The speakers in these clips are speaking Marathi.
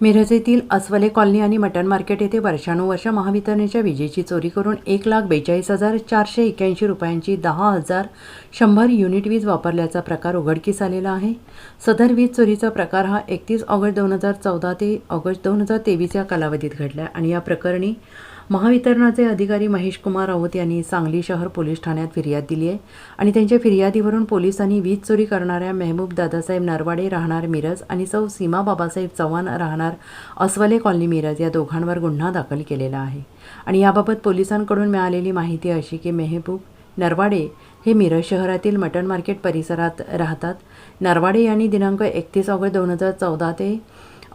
मिरज येथील अस्वले कॉलनी आणि मटण मार्केट येथे वर्षानुवर्ष महावितरणेच्या विजेची चोरी करून एक लाख बेचाळीस हजार चारशे एक्याऐंशी रुपयांची दहा हजार शंभर युनिट वीज वापरल्याचा प्रकार उघडकीस आलेला आहे. सदर वीज चोरीचा प्रकार हा एकतीस ऑगस्ट दोन हजार चौदा ते ऑगस्ट दोन हजार तेवीस या कालावधीत घडला आणि या प्रकरणी महावितरणाचे अधिकारी महेश कुमार राऊत यांनी सांगली शहर पोलीस ठाण्यात फिर्याद दिली आहे. आणि त्यांच्या फिर्यादीवरून पोलिसांनी वीज चोरी करणाऱ्या मेहबूब दादासाहेब नरवाडे राहणार मिरज आणि सौ सीमा बाबासाहेब चव्हाण राहणार अस्वले कॉलनी मिरज या दोघांवर गुन्हा दाखल केलेला आहे. आणि याबाबत पोलिसांकडून मिळालेली माहिती अशी की मेहबूब नरवाडे हे मिरज शहरातील मटण मार्केट परिसरात राहतात. नरवाडे यांनी दिनांक एकतीस ऑगस्ट दोन हजार चौदा ते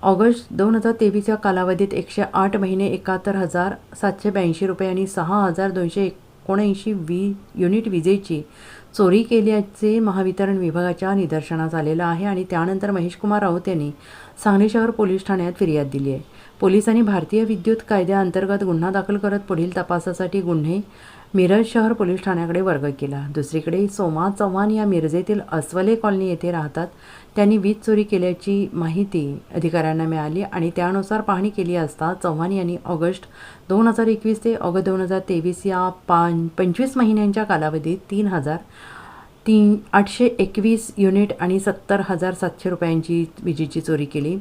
ऑगस्ट दोन हजार तेवीस या कालावधीत एकशे आठ महिने एकाहत्तर हजार सातशे ब्याऐंशी रुपये आणि सहा हजार दोनशे एकोणऐंशी वी युनिट विजेची चोरी केल्याचे महावितरण विभागाच्या निदर्शनास आलेलं आहे आणि त्यानंतर महेश कुमार राऊत यांनी सांगली शहर पोलीस ठाण्यात फिर्याद दिली आहे. पोलिसांनी भारतीय विद्युत कायद्याअंतर्गत गुन्हा दाखल करत पुढील तपासासाठी गुन्हे मिरज शहर पोलीस ठाण्याकडे वर्ग केला. दुसरीकडे सोमा चव्हाण या मिरजेतील अस्वले कॉलनी येथे राहतात. त्यांनी वीज चोरी केल्याची माहिती अधिकाऱ्यांना मिळाली आणि त्यानुसार पाहणी केली असता चव्हाण यांनी ऑगस्ट दोन हजार एकवीस ते ऑगस्ट दोन हजार तेवीस या पा पंचवीस महिन्यांच्या कालावधीत तीन हजार तीन आठशे एकवीस युनिट आणि सत्तर हजार सातशे रुपयांची विजेची चोरी केली.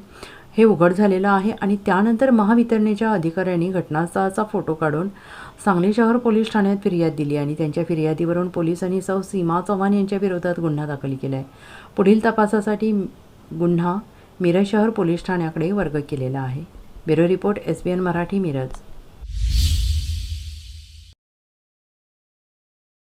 हे उघड झालेलं आहे आणि त्यानंतर महावितरणेच्या अधिकाऱ्यांनी घटनास्थळाचा फोटो काढून सांगली शहर पोलीस ठाण्यात फिर्याद दिली आणि त्यांच्या फिर्यादीवरून पोलिसांनी सौ सीमा चव्हाण यांच्या विरोधात गुन्हा दाखल केला आहे पुढील तपासासाठी गुन्हा मिरज शहर पोलीस ठाण्याकडे वर्ग केलेला आहे. Bureau report S B N Marathi Miraj.